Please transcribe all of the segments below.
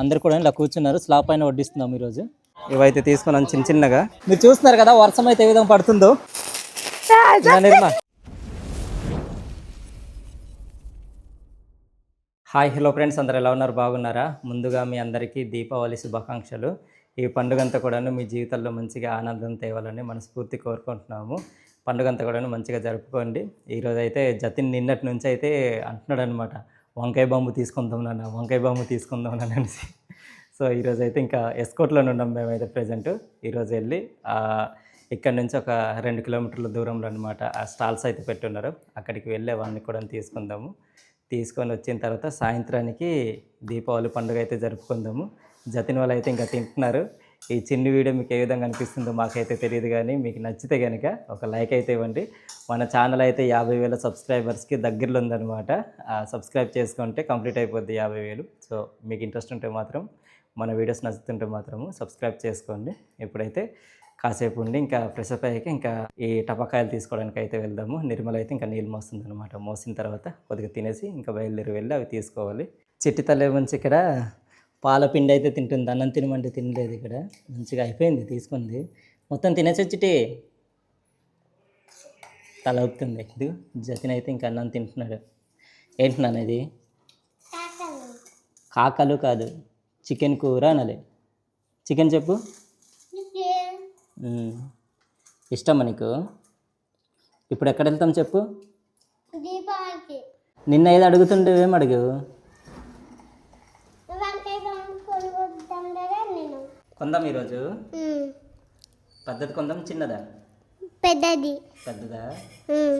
అందరు కూడా ఇలా కూర్చున్నారు. స్లాబ్ పైన వడ్డిస్తున్నాం ఈరోజు. ఇవైతే తీసుకున్నాను చిన్న చిన్నగా. మీరు చూస్తున్నారు కదా వర్షం అయితే ఏ విధంగా పడుతుందో? నిర్మా హాయ్ హలో ఫ్రెండ్స్ అందరు ఎలా ఉన్నారు? బాగున్నారా? ముందుగా మీ అందరికీ దీపావళి శుభాకాంక్షలు. ఈ పండుగ అంతా కూడాను మీ జీవితంలో మంచిగా ఆనందం తేవాలని మనస్ఫూర్తి కోరుకుంటున్నాము. పండుగ అంతా కూడాను మంచిగా జరుపుకోండి. ఈరోజు అయితే జతిన్ నిన్నటి నుంచి అయితే అంటున్నాడు అనమాట వంకాయ బాంబు తీసుకుందాం నాన్న వంకాయ బాంబు తీసుకుందాం నాన్న అనేసి. సో ఈరోజు అయితే ఇంకా ఎస్కోట్లోనే ఉన్నాం మేమైతే ప్రజెంట్. ఈరోజు వెళ్ళి ఇక్కడ నుంచి ఒక రెండు కిలోమీటర్ల దూరంలో అనమాట ఆ స్టాల్స్ అయితే పెట్టున్నారు. అక్కడికి వెళ్ళే వాడిని కూడా తీసుకుందాము. తీసుకొని వచ్చిన తర్వాత సాయంత్రానికి దీపావళి పండుగ అయితే జరుపుకుందాము. జతిన్ వాళ్ళు అయితే ఇంకా తింటున్నారు. ఈ చిన్న వీడియో మీకు ఏ విధంగా అనిపిస్తుందో మాకైతే తెలియదు కానీ మీకు నచ్చితే కనుక ఒక లైక్ అయితే ఇవ్వండి. మన ఛానల్ అయితే యాభై వేల సబ్స్క్రైబర్స్కి దగ్గరలో ఉందన్నమాట. సబ్స్క్రైబ్ చేసుకుంటే కంప్లీట్ అయిపోద్ది యాభై వేలు. సో మీకు ఇంట్రెస్ట్ ఉంటే మాత్రం మన వీడియోస్ నచ్చుతుంటే మాత్రము సబ్స్క్రైబ్ చేసుకోండి. ఇప్పుడైతే కాసేపు ఉండి ఇంకా ఫ్రెష్ అప్ అయ్యాక ఇంకా ఈ టపకాయలు తీసుకోవడానికి అయితే వెళ్దాము. నిర్మల అయితే ఇంకా నీళ్ళు మోస్తుంది అనమాట మోసిన తర్వాత కొద్దిగా తినేసి ఇంకా బయలుదేరి వెళ్ళి అవి తీసుకోవాలి. చిట్టి తల్లి నుంచి ఇక్కడ? పాల పిండి అయితే తింటుంది అన్నం తినమంటే తినలేదు ఇక్కడ. మంచిగా అయిపోయింది తీసుకుంది. మొత్తం తినేసి చిట్టి తల ఊపుతుంది. ఇది జతిన్ అయితే ఇంకా అన్నం తింటున్నాడు. ఏంటి నాన్న ఇది? కాకలు కాదు చికెన్ కూర అనాలి. చికెన్ చెప్పు. ఇష్టమా నీకు? ఇప్పుడు ఎక్కడ వెళ్తాం చెప్పు నిన్న ఏదో అడుగుతుంటే ఏం అడుగు వంకాయ బాంబు కొనుక్కుంటాం కదా నేను కొందాం ఈరోజు? పద్ధతి కొందాం చిన్నదా? పెద్దది. పెద్దదా?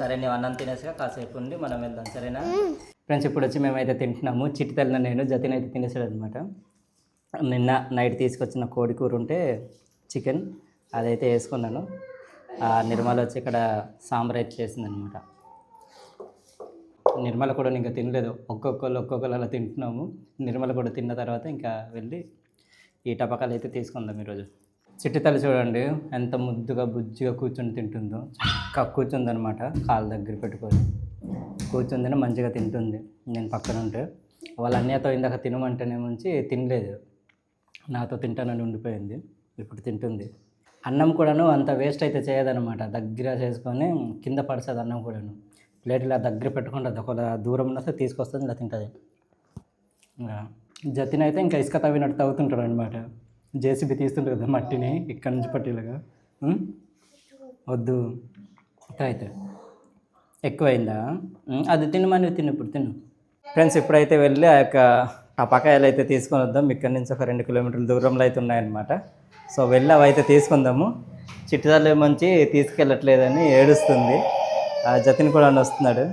సరే నీవు అన్నం తినేసిగా కాసేపు ఉండి మనం వెళ్దాం సరేనా? ఫ్రెండ్స్ ఇప్పుడు వచ్చి మేమైతే తింటున్నాము. చిట్టి తల్లిన నేను జతిన్ అయితే తినేసాడు అనమాట నిన్న నైట్ తీసుకొచ్చిన కోడి కూర ఉంటే చికెన్ అదైతే వేసుకున్నాను. ఆ నిర్మల వచ్చి ఇక్కడ సాంబార్ అయితే చేసింది అనమాట నిర్మల కూడా ఇంకా తినలేదు. ఒక్కొక్కరు ఒక్కొక్కరు అలా తింటున్నాము. నిర్మల కూడా తిన్న తర్వాత ఇంకా వెళ్ళి ఈ టపకాలు అయితే తీసుకుందాం ఈరోజు. చిట్టి తల్లి చూడండి ఎంత ముద్దుగా బుజ్జిగా కూర్చొని తింటుందో. చక్కగా కూర్చుందనమాట కాళ్ళ దగ్గర పెట్టుకొని. కూర్చుందని మంచిగా తింటుంది. నేను పక్కన ఉంటే వాళ్ళ అన్నయ్యతో ఇందాక తినమంటేనే తినమంటేనేముంచి తినలేదు. నాతో తింటానని ఉండిపోయింది. ఇప్పుడు తింటుంది. అన్నం కూడాను అంత వేస్ట్ అయితే చేయదనమాట. దగ్గర చేసుకొని కింద పడుతుంది అన్నం కూడాను. ప్లేట్ ఇలా దగ్గర పెట్టుకుంటుంది ఒక దూరం ఉన్నస్తే తీసుకొస్తుంది ఇలా తింటుంది. ఇంకా జతిన్ అయితే ఇంకా ఇసుక తవ్వినట్టు తవ్వుతుంటాడు అనమాట జేసీబీ తీస్తుంటారు కదా మట్టిని ఇక్కడ నుంచి పట్టిలాగా. వద్దు. ఇట్లా అయితే ఎక్కువైందా అది తినమని తిను ఇప్పుడు తిను. ఫ్రెండ్స్ ఇప్పుడైతే వెళ్ళి ఆ యొక్క టపాకాయలు అయితే తీసుకొని వద్దాం. ఇక్కడి నుంచి ఒక రెండు కిలోమీటర్ల దూరంలో అయితే ఉన్నాయన్నమాట. సో వెళ్ళి అవి అయితే తీసుకుందాము. చిట్టుదల మంచి తీసుకెళ్ళట్లేదని ఏడుస్తుంది. ఆ జతిన్ కూడా వస్తున్నాడు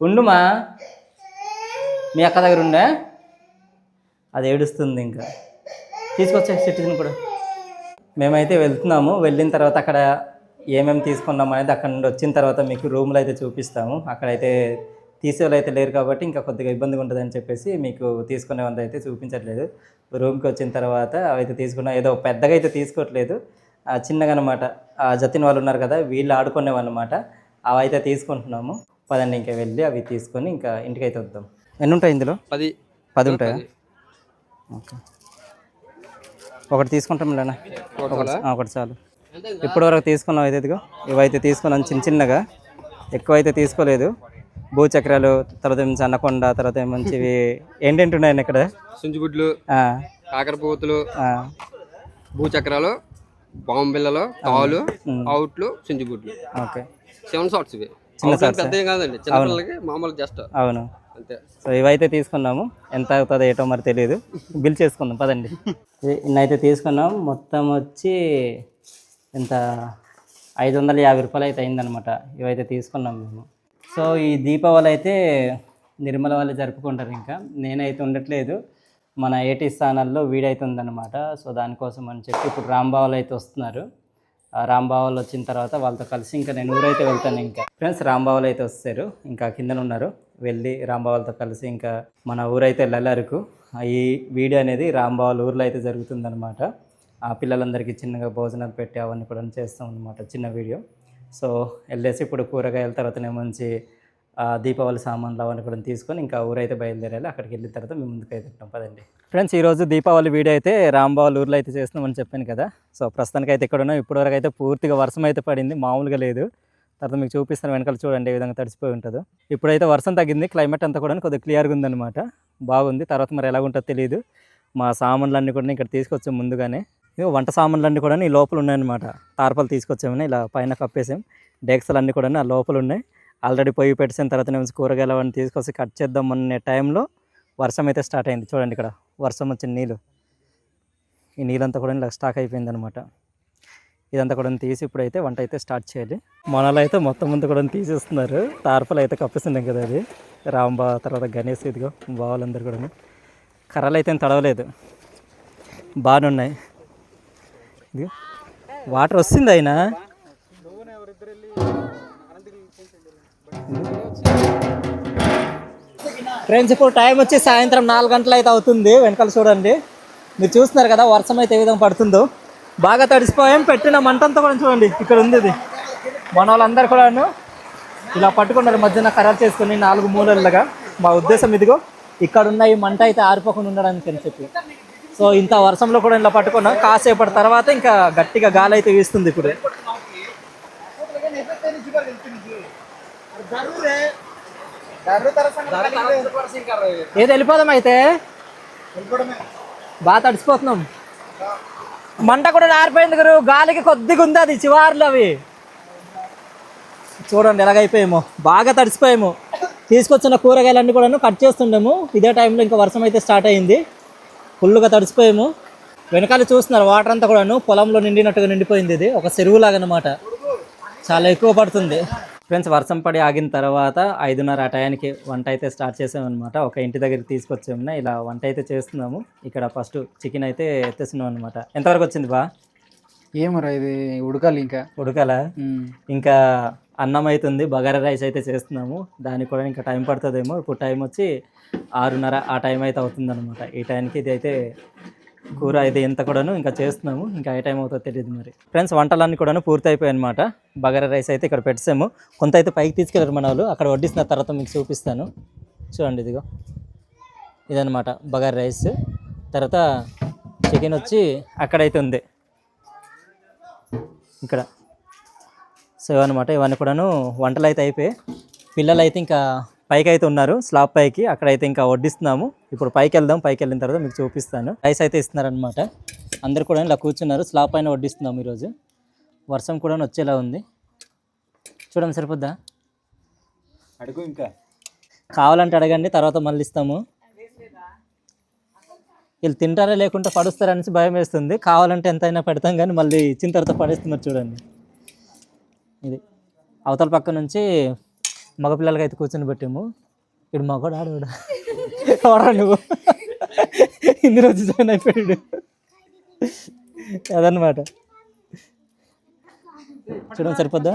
ఉండుమా మీ అక్క దగ్గర ఉండే? అది ఏడుస్తుంది ఇంకా. తీసుకొచ్చే సిటిజన్ కూడా. మేమైతే వెళ్తున్నాము. వెళ్ళిన తర్వాత అక్కడ ఏమేమి తీసుకున్నాం అనేది అక్కడ నుండి వచ్చిన తర్వాత మీకు రూమ్లో అయితే చూపిస్తాము. అక్కడైతే తీసేవాళ్ళు అయితే లేరు కాబట్టి ఇంకా కొద్దిగా ఇబ్బందిగా ఉంటుందని చెప్పేసి మీకు తీసుకునే వంద అయితే చూపించట్లేదు. రూమ్కి వచ్చిన తర్వాత అవైతే తీసుకున్నా ఏదో పెద్దగా అయితే తీసుకోవట్లేదు. చిన్నగా అనమాట ఆ జతిన్ వాళ్ళు ఉన్నారు కదా వీళ్ళు ఆడుకునేవి అనమాట అవి అయితే తీసుకుంటున్నాము. పదండి ఇంకా వెళ్ళి అవి తీసుకొని ఇంకా ఇంటికి అయితే వద్దాం. ఎన్ని ఉంటాయి ఇందులో? పది. పది ఉంటాయా? ఓకే. ఒకటి తీసుకుంటాం లేనా? ఒకటి చాలు? ఇప్పటి వరకు తీసుకున్నాం అయితే ఇదిగో. ఇవైతే తీసుకున్నాం చిన్న చిన్నగా. ఎక్కువ అయితే తీసుకోలేదు. భూచక్రాలు తర్వాత ఏమో అన్నకొండ తర్వాత మంచివి ఏంటంటే ఉన్నాయండి ఇక్కడ? సుంజిగుడ్లు ఆ, కాకరపోతులు భూచక్రాలు బాంబు బిళ్ళలు తాళ్ళు ఉమ్. అవుట్లు సుంజిగుడ్లు. ఓకే. సెవెన్ షార్ట్స్ ఇవి. చిన్న పెద్ద కాదండి. చిన్న పిల్లలకి మామూలు జస్ట్. అవును. అంతే. సో ఇవైతే తీసుకున్నాము. ఎంత అవుతుందో ఏటో మరి తెలియదు బిల్ చేసుకుందాం పదండి. ఇ- ఇన్నైతే తీసుకున్నాం. మొత్తం వచ్చి ఎంత? ఐదు వందల యాభై రూపాయలు అయితే అయిందనమాట ఇవైతే తీసుకున్నాం మేము. సో ఈ దీపావళి అయితే నిర్మల వాళ్ళు జరుపుకుంటారు ఇంకా. నేనైతే ఉండట్లేదు. మన ఏటీ స్థానాల్లో వీడైతే ఉందన్నమాట. సో దానికోసం అని చెప్పి ఇప్పుడు రాంబావలు అయితే వస్తున్నారు. ఆ రాంబావలు వచ్చిన తర్వాత వాళ్ళతో కలిసి ఇంకా నేను ఊరైతే వెళ్తాను ఇంకా. ఫ్రెండ్స్ రాంబావాలు అయితే వస్తారు. ఇంకా కిందన ఉన్నారు. వెళ్ళి రాంబావలతో కలిసి ఇంకా మన ఊరైతే లల్లరకు. ఈ వీడియో అనేది రాంబావల ఊర్లో అయితే జరుగుతుందనమాట ఆ పిల్లలందరికీ చిన్నగా భోజనాలు పెట్టి అవన్నీ కూడా చేస్తాం అనమాట చిన్న వీడియో. సో వెళ్ళేసి ఇప్పుడు కూరగాయల తర్వాతనే మంచి దీపావళి సామాన్లు అవన్నీ కూడా తీసుకొని ఇంకా ఊరైతే బయలుదేరాలి. అక్కడికి వెళ్ళిన తర్వాత మేము ముందుకు అయితే ఉంటాం. పదండి. ఫ్రెండ్స్ ఈరోజు దీపావళి వీడియో అయితే రాంబావల్ ఊర్లో అయితే చేస్తున్నామని చెప్పాను కదా. సో ప్రస్తుతానికి అయితే ఇక్కడ ఉన్నాం? ఇప్పటివరకు అయితే పూర్తిగా వర్షం అయితే పడింది. మామూలుగా లేదు. తర్వాత మీకు చూపిస్తాను వెనకాల చూడండి ఏ విధంగా తడిసిపోయి ఉంటుందో. ఇప్పుడైతే వర్షం తగ్గింది క్లైమేట్ అంతా కూడా కొద్దిగా క్లియర్గా ఉందన్నమాట. బాగుంది. తర్వాత మరి ఎలా ఉంటుందో తెలియదు మా సామాన్లన్నీ కూడా ఇక్కడ తీసుకొచ్చాం ముందుగానే. వంట సామాన్లన్నీ కూడా ఈ లోపల ఉన్నాయన్నమాట. తార్పాలు తీసుకొచ్చామని ఇలా పైన కప్పేసాం. డెక్సలన్నీ కూడా ఆ లోపల ఉన్నాయి. ఆల్రెడీ పొయ్యి పెట్టేసిన తర్వాత నేను కూరగాయలు అవన్నీ తీసుకొచ్చి కట్ చేద్దాం అనే టైంలో వర్షం అయితే స్టార్ట్ అయింది. చూడండి ఇక్కడ వర్షం వచ్చిన నీళ్ళు. ఈ నీళ్ళంతా కూడా ఇలా స్టాక్ అయిపోయింది అనమాట ఇదంతా కూడా తీసి ఇప్పుడైతే వంట అయితే స్టార్ట్ చేయాలి. మనలో అయితే మొత్తం అంతా కూడా తీసేస్తున్నారు. తార్పలు అయితే కప్పేస్తున్నాం కదా అది. రాంబా తర్వాత గణేష్ ఇదిగో బావులందరూ కూడా కర్రలు అయితే తడవలేదు. బాగానే ఉన్నాయి. ఇది వాటర్ వస్తుంది అయినా. ఫ్రెండ్స్ ఇప్పుడు టైం వచ్చి సాయంత్రం నాలుగు గంటలు అయితే అవుతుంది. వెనకాల చూడండి. మీరు చూస్తున్నారు కదా వర్షం అయితే ఏ విధంగా పడుతుందో. బాగా తడిసిపోయాం పెట్టిన మంటంతా కూడా చూడండి ఇక్కడ ఉంది ఇది. మన వాళ్ళందరూ కూడాను ఇలా పట్టుకున్నారు మధ్యన కర్రలు చేసుకుని నాలుగు మూలలుగా. మా ఉద్దేశం ఇదిగో ఇక్కడ ఉన్న ఈ మంట అయితే ఆరిపోకుండా ఉండడానికి అని చెప్పి. సో ఇంత వర్షంలో కూడా ఇలా పట్టుకున్నాం. కాసేపటి తర్వాత ఇంకా గట్టిగా గాలి అయితే వీస్తుంది ఇప్పుడు. ఏది వెళ్ళిపోదాం అయితే? బాగా తడిసిపోతున్నాం. మంట కూడా ఆరిపోయింది గురు. గాలికి కొద్దిగా ఉంది అది చివార్లు అవి. చూడండి ఎలాగైపోయామో. బాగా తడిసిపోయాము. తీసుకొచ్చిన కూరగాయలన్నీ కూడా కట్ చేస్తుండేము. ఇదే టైంలో ఇంకా వర్షం అయితే స్టార్ట్ అయింది. ఫుల్గా తడిసిపోయాము. వెనకాల చూస్తున్నారు వాటర్ అంతా కూడాను పొలంలో నిండినట్టుగా నిండిపోయింది ఇది. ఒక చెరువులాగనమాట. చాలా ఎక్కువ పడుతుంది. ఫ్రెండ్స్ వర్షం పడి ఆగిన తర్వాత ఐదున్నర ఆ టయానికి వంట అయితే స్టార్ట్ చేసామన్నమాట. ఒక ఇంటి దగ్గరికి తీసుకొచ్చాము ఇలా వంట అయితే చేస్తున్నాము. ఇక్కడ ఫస్ట్ చికెన్ అయితే ఎత్తేస్తున్నాం అనమాట ఎంతవరకు వచ్చింది బా? ఏమరా ఇది ఉడకాలి ఇంకా. ఉడకలా. ఇంకా అన్నం అవుతుంది బగారా రైస్ అయితే చేస్తున్నాము. దానికి కూడా ఇంకా టైం పడుతుందేమో. ఇప్పుడు టైం వచ్చి ఆరున్నర ఆ టైం అయితే అవుతుంది అనమాట ఈ టైంకి ఇది అయితే కూర అయితే ఎంత కూడాను ఇంకా చేస్తున్నాము. ఇంకా ఏ టైం అవుతుందో తెలియదు మరి. ఫ్రెండ్స్ వంటలన్నీ కూడాను పూర్తి అయిపోయాయి అనమాట బగారా రైస్ అయితే ఇక్కడ పెట్టాము కొంత అయితే పైకి తీసుకెళ్ళారు మన వాళ్ళు. అక్కడ వడ్డిస్తున్న తర్వాత మీకు చూపిస్తాను. చూడండి ఇదిగో. ఇదనమాట బగారా రైస్. తర్వాత చికెన్ వచ్చి అక్కడైతే ఉంది. ఇక్కడ. సో అనమాట ఇవన్నీ కూడాను వంటలు అయితే అయిపోయాయి. పిల్లలు అయితే ఇంకా పైకి అయితే ఉన్నారు. స్లాబ్ పైకి అక్కడైతే ఇంకా వడ్డిస్తున్నాము. ఇప్పుడు పైకి వెళ్దాం పైకి వెళ్ళిన తర్వాత మీకు చూపిస్తాను. రైస్ అయితే ఇస్తున్నారనమాట అందరు కూడా ఇలా కూర్చున్నారు. స్లాబ్ పైన వడ్డిస్తున్నాము ఈరోజు. వర్షం కూడా వచ్చేలా ఉంది. చూడండి సరిపోద్దా? అడుగు ఇంకా. కావాలంటే అడగండి. తర్వాత మళ్ళీ ఇస్తాము. వీళ్ళు తింటారా లేకుంటే పడుస్తారా అనేసి భయం వేస్తుంది. కావాలంటే ఎంతైనా పెడతాం కానీ మళ్ళీ ఇచ్చిన తర్వాత పడేస్తున్నారు చూడండి. ఇది అవతల పక్క నుంచి మగపిల్లలకి అయితే కూర్చొని పెట్టాము. ఇడు మగోడు ఆడవాడు ఎవరా నువ్వు? ఇందులో వచ్చి జాయిన్ అయిపోయాడు. అదనమాట చూడండి సరిపోద్దా?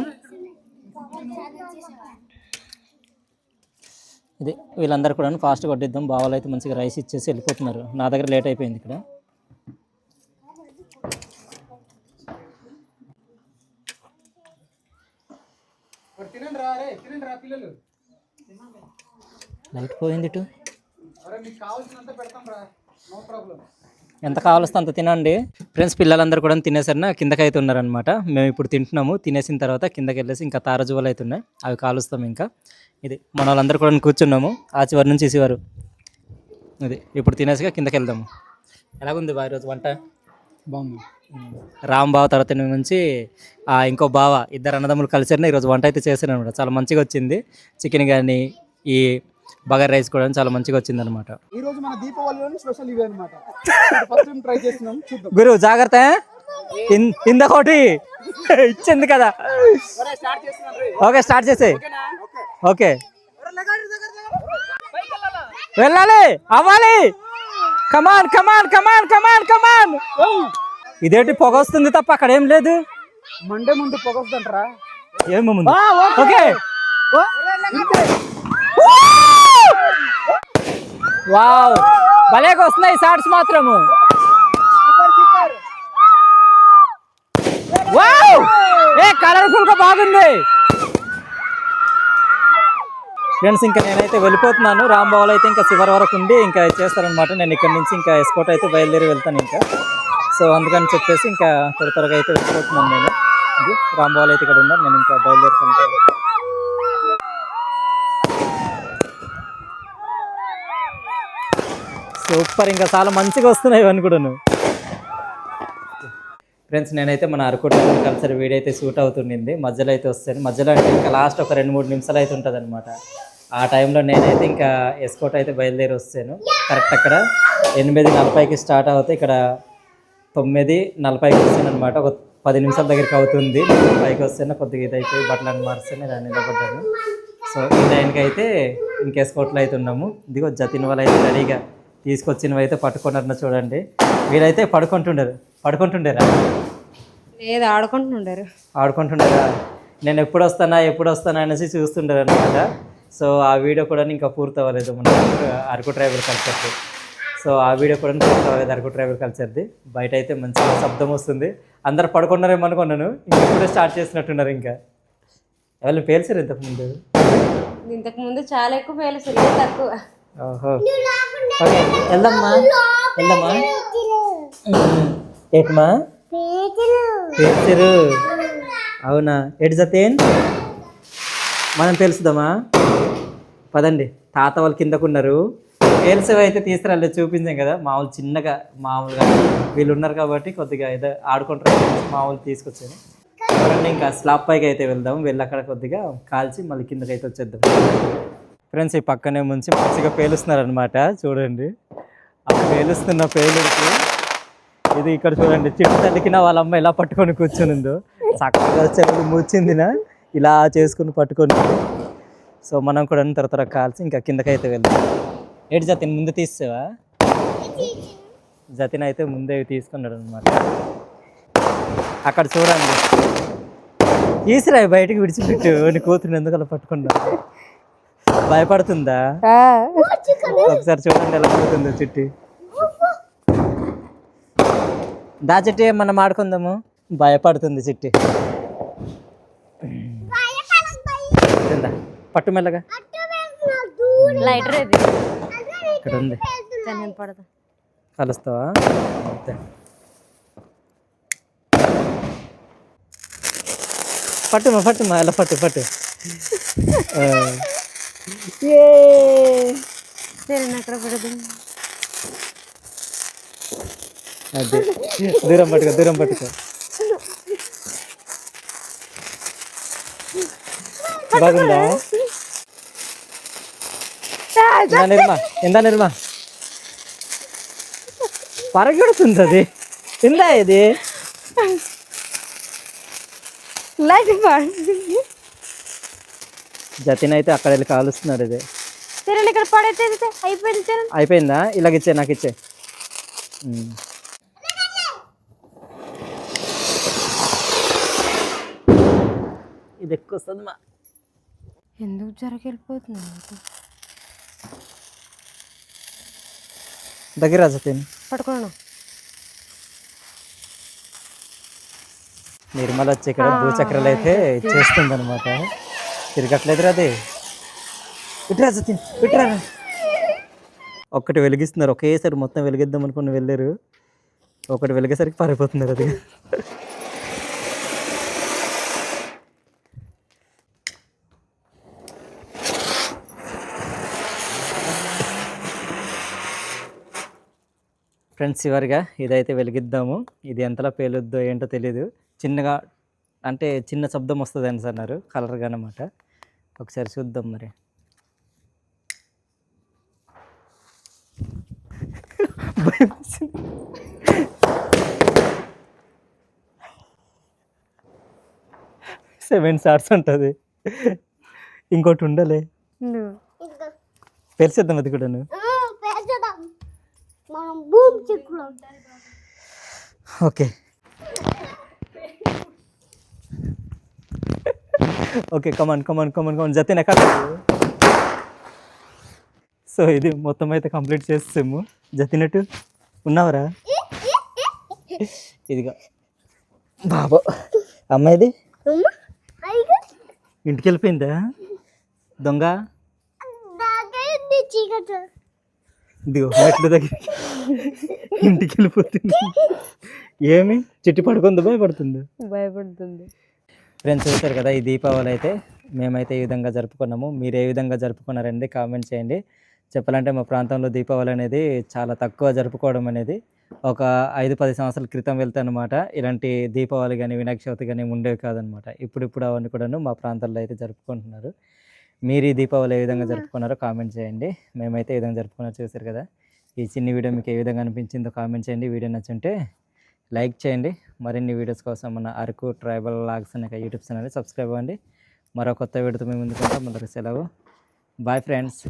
ఇది వీళ్ళందరూ కూడా ఫాస్ట్గా వడ్డిద్దాం బావాలు అయితే మంచిగా రైస్ ఇచ్చేసి వెళ్ళిపోతున్నారు. నా దగ్గర లేట్ అయిపోయింది ఇక్కడ తినండి రా రే తినండి రా పిల్లలు? లైట్ పోయింది ఇటు. ఎంత కావాల్స్తే అంత తినండి. ఫ్రెండ్స్ పిల్లలందరూ కూడా తినేసరిన కిందకి అయితే ఉన్నారనమాట మేము ఇప్పుడు తింటున్నాము. తినేసిన తర్వాత కిందకి వెళ్ళేసి ఇంకా తారజువలు అయితే ఉన్నాయి. అవి కాలుస్తాం ఇంకా. ఇది మన వాళ్ళందరూ కూడా కూర్చున్నాము. ఆ చివరి నుంచి ఈ చివరు ఇది ఇప్పుడు తినేసిగా కిందకి వెళ్దాము ఎలాగుంది బా ఈరోజు వంట? బాగుంది. రామ్ బావ తర్వాత నుంచి ఆ, ఇంకో బావ ఇద్దరు అన్నదమ్ములు కలిసి ఈరోజు వంట అయితే చేశారు అనమాట చాలా మంచిగా వచ్చింది. చికెన్ కానీ ఈ బగర్ రైస్ కూడా చాలా మంచిగా వచ్చింది అనమాట ఈ రోజు మన దీపావళిలోని స్పెషల్ ఇవే అనమాట ఫస్ట్ టైం ట్రై చేస్తున్నాం చూద్దాం. గురు జాగ్రత్త ఇందకోటి ఇచ్చింది కదా. ఓకే స్టార్ట్ చేసే ఓకే. వెళ్ళాలి అవ్వాలి. Come on come on come on come on come on ఇదేంటి పొగ వస్తుంది తప్ప అక్కడ ఏం లేదు? మండే ముందు పొగొస్తుంటారా ఏముంది ఓకే. వావ్. భలేగా వస్తున్నాయి షార్ట్స్ మాత్రము. వావ్. ఏ కలర్ఫుల్గా బాగుంది. ఫ్రెండ్స్ ఇంకా నేనైతే వెళ్ళిపోతున్నాను. రాంబాబులు అయితే ఇంకా చివరి వరకు ఉండి ఇంకా చేస్తారనమాట నేను ఇక్కడ నుంచి ఇంకా ఎస్కోట్ అయితే బయలుదేరి వెళ్తాను ఇంకా. సో అందుకని చెప్పేసి ఇంకా త్వర త్వరగా అయితే వెళ్ళిపోతున్నాను నేను. ఇది రాంబాబు అయితే ఇక్కడ ఉన్నారు. నేను ఇంకా బయలుదేరుతాను. సూపర్ ఇంకా చాలా మంచిగా వస్తున్నాయి ఇవన్నీ కూడాను. ఫ్రెండ్స్ నేనైతే మన అరకు కల్చర్ వీడియో అయితే షూట్ అవుతుండింది. మధ్యలో అయితే వస్తాను మధ్యలో అంటే ఇంకా లాస్ట్ ఒక రెండు మూడు నిమిషాలు అయితే ఉంటుంది అనమాట ఆ టైంలో నేనైతే ఇంకా ఎస్కోట్ అయితే బయలుదేరి వస్తాను. కరెక్ట్ అక్కడ ఎనిమిది నలభైకి స్టార్ట్ అవుతే ఇక్కడ తొమ్మిది నలభైకి వస్తాను అనమాట ఒక పది నిమిషాల దగ్గరికి అవుతుంది. పైకి వస్తేనే కొద్దిగా ఇదైతే బట్టలు మారుస్తేనే దాన్ని నిలబడ్డాను సో ఈ టైంకి అయితే ఇంక ఎస్కోట్లో అయితే ఉన్నాము. ఇదిగో జతిన్ వాళ్ళు అయితే రెడీగా తీసుకొచ్చినవి అయితే పట్టుకున్నారన్న చూడండి. వీరైతే పడుకుంటుండరు. పడుకుంటుండేరా? లేదు ఆడుకుంటుండారు. ఆడుకుంటుండేరా? నేను ఎప్పుడు వస్తానా ఎప్పుడు వస్తానా అనేసి చూస్తుండారు అనమాట సో ఆ వీడియో కూడా ఇంకా పూర్తి అవ్వలేదు. మన అరకు- ట్రైబల్ కల్చర్ది సో ఆ వీడియో కూడా అవ్వలేదు అరకు ట్రైబల్ కల్చర్ది. బయట అయితే మంచిగా శబ్దం వస్తుంది. అందరు పడుకున్నారేమో అనుకున్నాను ఇంకా ఇప్పుడే స్టార్ట్ చేసినట్టున్నారు ఇంకా. ఎవరు పేల్చారు ఇంతకుముందు? ఇంతకు ముందు చాలా ఎక్కువ ఇది తక్కువ. ఓహో. ఓకే వెళ్దామ్మా. వెళ్దామా ఏటమా పేతులు పేర్చారు అవునా? ఎటు జతేన్? మనం తెలుసుదామా పదండి. తాత వాళ్ళు కిందకున్నారు. పేల్సేవి అయితే తీసుకురాలేదు చూపించాం కదా. మామూలు చిన్నగా మామూలుగా వీళ్ళు ఉన్నారు కాబట్టి కొద్దిగా ఏదో ఆడుకుంటారు. మామూలు తీసుకొచ్చాను. చూడండి ఇంకా స్లాబ్ పైకి అయితే వెళ్దాం. వెళ్ళి అక్కడ కొద్దిగా కాల్చి మళ్ళీ కిందకి అయితే వచ్చేద్దాం. ఫ్రెండ్స్ ఈ పక్కనే ముంచి మంచిగా పేలుస్తున్నారనమాట చూడండి. ఆ పేలుస్తున్న పేలుడికి ఇది ఇక్కడ చూడండి. చిట్టు తల్లికిన వాళ్ళ అమ్మ ఎలా పట్టుకొని కూర్చునిందో. చక్కగా చెరువు ముచ్చిందినా. ఇలా చేసుకుని పట్టుకొని. సో మనం కూడా త్వర త్వర కాల్చి ఇంకా కిందకైతే వెళ్దాం. ఏడు జతిన్ ముందు తీసావా జతిన్ అయితే ముందే తీసుకున్నాడు అనమాట అక్కడ చూడండి. తీసిరా బయటికి విడిచిపెట్టు నీ కూతురు ఎందుకు అలా పట్టుకున్నా భయపడుతుందా ఒకసారి చూడండి ఎలా పడుతుందో చిట్టి. దా చిట్టి మనం ఆడుకుందాము భయపడుతుంది చిట్టి. కింద పట్టు మెల్లగా. లైటర్ ఇక్కడ ఉంది నేను పడతా కలుస్తావా అంతే పట్టుమా పట్టుమా అలా పట్టు పట్టు. సరే నేను అక్కడ పడదు అదే. దూరం పట్టుకో దూరం పట్టుకో. బాగుందా? ఇందా నిర్మా పరగెడుతుంది అది ఇందా ఇది జతిన్ అయితే అక్కడ వెళ్ళి కాలుస్తున్నాడు ఇది ఇక్కడ పడైతే అయిపోయింది ఇలాగ ఇచ్చే నాకు ఇచ్చే. ఇది ఎక్కువ వస్తుంది మా ఎందుకు జరగెళ్ళిపోతుంది దగ్గర జతిన్ పట్టుకున్నాను నిర్మల వచ్చి ఇక్కడ భూచక్రాలు అయితే చేస్తుంది అనమాట తిరగట్లేదు అది ఇట్రా సత్యం ఇట్రా ఒక్కటి వెలిగిస్తున్నారు. ఒకేసారి మొత్తం వెలిగిద్దాం అనుకుని వెళ్ళారు. ఒకటి వెలిగేసరికి పారిపోతున్నారు అది. ఫ్రెండ్స్ చివరిగా ఇదైతే వెలిగిద్దాము. ఇది ఎంతలా పేలుద్దో ఏంటో తెలియదు చిన్నగా అంటే చిన్న శబ్దం వస్తుంది అని అన్నారు కలర్గా అనమాట ఒకసారి చూద్దాం మరి. సెవెన్ షార్ట్స్ ఉంటుంది. ఇంకోటి ఉండలే. తెలిసేద్దాం అది కూడాను పెద్దదాం మనం భూమి చిక్కులు okay. Okay come on come on come on come on Jatin ఎక్కడ సో ఇది మొత్తం అయితే కంప్లీట్ చేస్తాము జతినట్టు ఉన్నావరా? ఇదిగా. బాబు అమ్మాయిది? ఇంటికి వెళ్ళిపోయిందా దొంగ? ఇదిగో మెట్ల దగ్గర ఇంటికి వెళ్ళిపోతుంది ఏమి? చిట్టి పడుకుంది భయపడుతుంది. భయపడుతుంది. ఫ్రెండ్స్ చూస్తారు కదా ఈ దీపావళి అయితే మేమైతే ఈ విధంగా జరుపుకున్నాము. మీరు ఏ విధంగా జరుపుకున్నారనేది కామెంట్ చేయండి. చెప్పాలంటే మా ప్రాంతంలో దీపావళి అనేది చాలా తక్కువ జరుపుకోవడం అనేది ఒక ఐదు పది సంవత్సరాల క్రితం వెళ్తే అనమాట ఇలాంటి దీపావళి కానీ వినాయక చవితి కానీ ఉండేవి కాదనమాట. ఇప్పుడిప్పుడు అవన్నీ కూడాను మా ప్రాంతాల్లో అయితే జరుపుకుంటున్నారు. మీరు ఈ దీపావళి ఏ విధంగా జరుపుకున్నారో కామెంట్ చేయండి. మేమైతే ఈ విధంగా జరుపుకున్నారో చూసారు కదా. ఈ చిన్ని వీడియో మీకు ఏ విధంగా అనిపించిందో కామెంట్ చేయండి. వీడియో నచ్చుంటే లైక్ చేయండి. మరిన్ని వీడియోస్ కోసం మన అరకు ట్రైబల్ లాగ్స్ అనే యూట్యూబ్ ఛానల్ సబ్స్క్రైబ్ అవ్వండి. మరో కొత్త వీడియోతో మేము ముందుకుంటాం ముందరికి సెలవు. Bye friends.